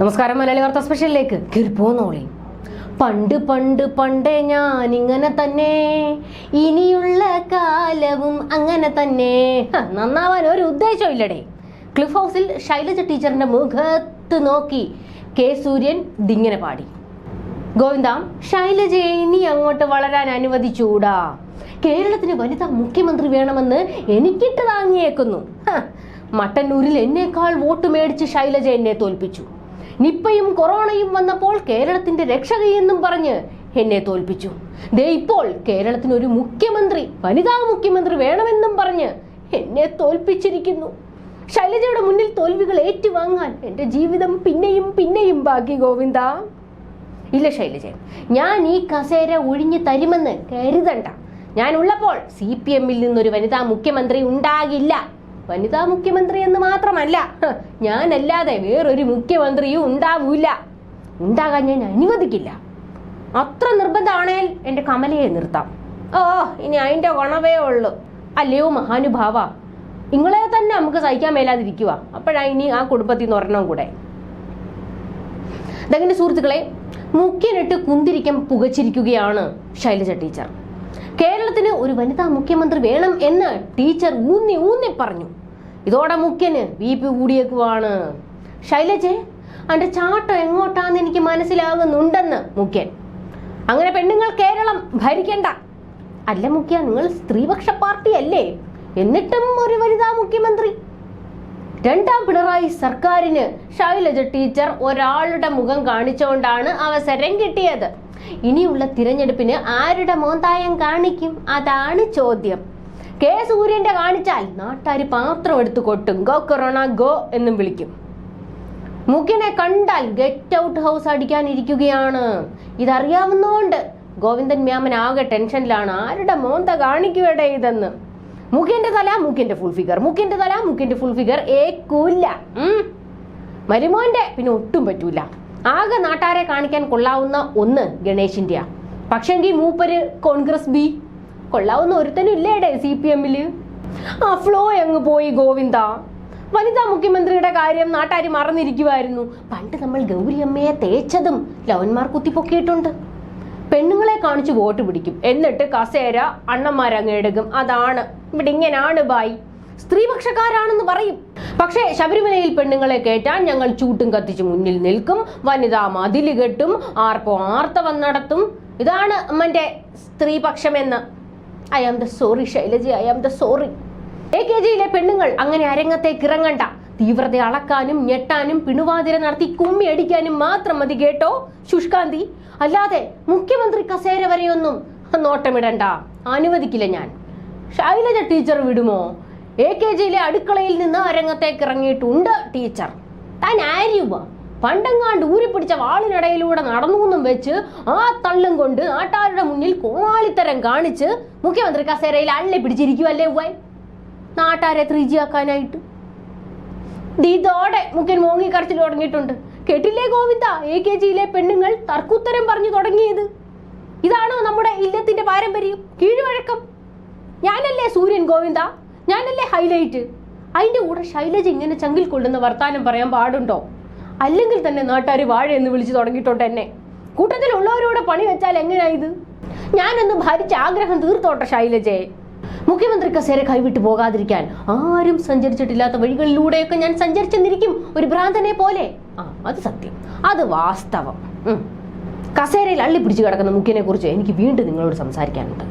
നമസ്കാരം മലയാളി വാർത്ത സ്പെഷ്യലിലേക്ക്. കീറിപ്പോന്നോളി പണ്ട് പണ്ട് പണ്ടേ ഞാൻ ഇങ്ങനെ തന്നെ. ഇനിയുള്ള കാലവും അങ്ങനെ തന്നെ. നന്നാവാൻ ഒരു ഉദ്ദേശം ഇല്ലടേ. ക്ലിഫ് ഹൗസിൽ ശൈലജ ടീച്ചറിന്റെ മുഖത്ത് നോക്കി കെ സൂര്യൻ ദിങ്ങനെ പാടി. ഗോവിന്ദാം ശൈലജയെ ഇനി അങ്ങോട്ട് വളരാൻ അനുവദിച്ചൂടാ കേരളത്തിന് വനിതാ മുഖ്യമന്ത്രി വേണമെന്ന് എനിക്കിട്ട് താങ്ങിയേക്കുന്നു. മട്ടന്നൂരിൽ എന്നേക്കാൾ വോട്ട് മേടിച്ച് ശൈലജ എന്നെ തോൽപ്പിച്ചു. നിപ്പയും കൊറോണയും വന്നപ്പോൾ കേരളത്തിന്റെ രക്ഷകയെന്നും പറഞ്ഞ് എന്നെ തോൽപ്പിച്ചു. ദേ ഇപ്പോൾ കേരളത്തിന് ഒരു മുഖ്യമന്ത്രി വനിതാ മുഖ്യമന്ത്രി വേണമെന്നും പറഞ്ഞ് എന്നെ തോൽപ്പിച്ചിരിക്കുന്നു. ശൈലജയുടെ മുന്നിൽ തോൽവികൾ ഏറ്റുവാങ്ങാൻ എന്റെ ജീവിതം പിന്നെയും പിന്നെയും ബാക്കി ഗോവിന്ദ. ഇല്ല ശൈലജ ഞാൻ ഈ കസേര ഒഴിഞ്ഞു തരുമെന്ന് കരുതണ്ട. ഞാൻ ഉള്ളപ്പോൾ സി പി എമ്മിൽ നിന്നൊരു വനിതാ മുഖ്യമന്ത്രി ഉണ്ടാകില്ല. വനിതാ മുഖ്യമന്ത്രി എന്ന് മാത്രമല്ല ഞാനല്ലാതെ വേറൊരു മുഖ്യമന്ത്രിയും ഉണ്ടാവൂല. ഉണ്ടാകാൻ ഞാൻ അനുവദിക്കില്ല. അത്ര നിർബന്ധമാണേൽ എന്റെ കമലയെ നിർത്താം. ഓ ഇനി അതിന്റെ ഗുണവേ ഉള്ളൂ. അല്ലയോ മഹാനുഭാവ നിങ്ങളെ തന്നെ നമുക്ക് സഹിക്കാൻ മേലാതിരിക്കുക അപ്പോഴാ ഇനി ആ കുടുംബത്തിൽ നിന്ന് ഒരെണ്ണം കൂടെ. അതങ്ങനെ സുഹൃത്തുക്കളെ മുഖ്യനിട്ട് കുന്തിരിക്കം പുകച്ചിരിക്കുകയാണ് ശൈലജ ടീച്ചർ. കേരളത്തിന് ഒരു വനിതാ മുഖ്യമന്ത്രി വേണം എന്ന് ടീച്ചർ ഊന്നി ഊന്നി പറഞ്ഞു. ഇതോടെ മുഖ്യന് ബി പി കൂടിയേക്കുവാണ്. ശൈലജെ അന്റെ ചാട്ടം എങ്ങോട്ടാന്ന് എനിക്ക് മനസ്സിലാകുന്നുണ്ടെന്ന് മുഖ്യൻ. അങ്ങനെ പെണ്ണുങ്ങൾ കേരളം ഭരിക്കണ്ട. അല്ല മുഖ്യ നിങ്ങൾ സ്ത്രീപക്ഷ പാർട്ടി അല്ലേ? എന്നിട്ടും ഒരു വനിതാ മുഖ്യമന്ത്രി. രണ്ടാം പിണറായി സർക്കാരിന് ശൈലജ ടീച്ചർ ഒരാളുടെ മുഖം കാണിച്ചുകൊണ്ടാണ് അവസരം കിട്ടിയത്. ഇനിയുള്ള തിരഞ്ഞെടുപ്പിന് ആരുടെ മോന്തായം കാണിക്കും? അതാണ് ചോദ്യം. കെ സൂര്യന്റെ കാണിച്ചാൽ നാട്ടുകാർ പാത്രം എടുത്തു കൊട്ടും. ഗോ കൊറോണ ഗോ എന്നും വിളിക്കും. മുഖ്യനെ കണ്ടാൽ ഗെറ്റ് ഔട്ട് ഹൗസ് അടിക്കാനിരിക്കുകയാണ്. ഇതറിയാവുന്നോണ്ട് ഗോവിന്ദൻ മ്യാമൻ ആകെ ടെൻഷനിലാണ്. ആരുടെ മോന്ത കാണിക്കുവടെ ഇതെന്ന്? മുഖ്യന്റെ തല മുഖ്യന്റെ ഫുൾ ഫിഗർ മുഖ്യന്റെ തല മുഖ്യന്റെ ഫുൾ ഫിഗർ ഏക്കൂല്ല. മരുമോന്റെ പിന്നെ ഒട്ടും പറ്റൂല. ആകെ നാട്ടാരെ കാണിക്കാൻ കൊള്ളാവുന്ന ഒന്ന് ഗണേശിന്റെയാ പക്ഷെങ്കിൽ മൂപ്പര് കോൺഗ്രസ് ബി. കൊള്ളാവുന്ന ഒരുത്തനും ഇല്ലേടെ സി പി എമ്മിൽ. ആ ഫ്ലോ അങ്ങ് പോയി ഗോവിന്ദ. വനിതാ മുഖ്യമന്ത്രിയുടെ കാര്യം നാട്ടാര് മറന്നിരിക്കുമായിരുന്നു പണ്ട് നമ്മൾ ഗൗരി അമ്മയെ തേച്ചതും ലവന്മാർ കുത്തിപ്പൊക്കിയിട്ടുണ്ട്. പെണ്ണുങ്ങളെ കാണിച്ച് വോട്ട് പിടിക്കും. എന്നിട്ട് കസേര അണ്ണന്മാരങ്ങ് എടുക്കും. അതാണ്. ഇവിടെ ഇങ്ങനാണ് ബായി. സ്ത്രീപക്ഷക്കാരാണെന്ന് പറയും. പക്ഷേ ശബരിമലയിൽ പെണ്ണുങ്ങളെ കയറ്റാൻ ഞങ്ങൾ ചൂട്ടും കത്തിച്ച് മുന്നിൽ നിൽക്കും. വനിതാ മതിൽ കെട്ടും. ആർപ്പോ ആർത്തവം നടത്തും. ഇതാണ് അമ്മന്റെ സ്ത്രീപക്ഷം എന്ന് I am the sorry Shailaji I am the sorry. A K ജിയിലെ പെണ്ണുങ്ങൾ അങ്ങനെ അരങ്ങത്തേക്ക് ഇറങ്ങണ്ട. തീവ്രത അളക്കാനും ഞെട്ടാനും പിണുവാതിര നടത്തി കുമ്മി അടിക്കാനും മാത്രം മതി കേട്ടോ ശുഷ്കാന്തി. അല്ലാതെ മുഖ്യമന്ത്രി കസേര വരെയൊന്നും നോട്ടമിടണ്ട. അനുവദിക്കില്ല ഞാൻ. ശൈലജ ടീച്ചർ വിടുമോ? എ കെ ജിയിലെ അടുക്കളയിൽ നിന്ന് അരങ്ങത്തേക്ക് ഇറങ്ങിയിട്ടുണ്ട് ടീച്ചർ. താൻ ആര്യുവ പണ്ടങ്ങാണ്ട് ഊരിപ്പിടിച്ച വാളിനിടയിലൂടെ നടന്നു എന്നും വെച്ച് ആ തള്ളും കൊണ്ട് നാട്ടാരുടെ മുന്നിൽ കോമാളിത്തരം കാണിച്ച് മുഖ്യമന്ത്രി കസേരയിൽ അള്ളി പിടിച്ചിരിക്കുവല്ലേ ഉവ്വൻ നാട്ടാരെ ത്രിജിയാക്കാനായിട്ട്. ഇതോടെ മുഖ്യൻ മോങ്ങി കരച്ചിൽ തുടങ്ങിയിട്ടുണ്ട്. കേട്ടില്ലേ ഗോവിന്ദ? എ കെ ജിയിലെ പെണ്ണുങ്ങൾ തർക്കുത്തരം പറഞ്ഞു തുടങ്ങിയത്. ഇതാണോ നമ്മുടെ ഇല്ലത്തിന്റെ പാരമ്പര്യം? കീഴ്വഴക്കം. ഞാനല്ലേ സൂര്യൻ ഗോവിന്ദ? ഞാനല്ലേ ഹൈലൈറ്റ് അതിന്റെ കൂടെ ശൈലജ ഇങ്ങനെ ചങ്കിൽ കൊള്ളുന്ന വർത്താനം പറയാൻ പാടുണ്ടോ? അല്ലെങ്കിൽ തന്നെ നാട്ടുകാർ വാഴ എന്ന് വിളിച്ചു തുടങ്ങിയിട്ടുണ്ട് എന്നെ. കൂട്ടത്തിലുള്ളവരോട് പണി വെച്ചാൽ എങ്ങനെയാ ഇത്? ഞാനൊന്ന് ഭരിച്ച ആഗ്രഹം തീർത്തോട്ടെ ശൈലജയെ മുഖ്യമന്ത്രി കസേര കൈവിട്ട് പോകാതിരിക്കാൻ ആരും സഞ്ചരിച്ചിട്ടില്ലാത്ത വഴികളിലൂടെയൊക്കെ ഞാൻ സഞ്ചരിച്ചെന്നിരിക്കും ഒരു ഭ്രാന്തനെ പോലെ. ആ അത് സത്യം. അത് വാസ്തവം. കസേരയിൽ അള്ളി പിടിച്ചു കിടക്കുന്ന മുഖ്യനെ കുറിച്ച് എനിക്ക് വീണ്ടും നിങ്ങളോട് സംസാരിക്കാനുണ്ട്.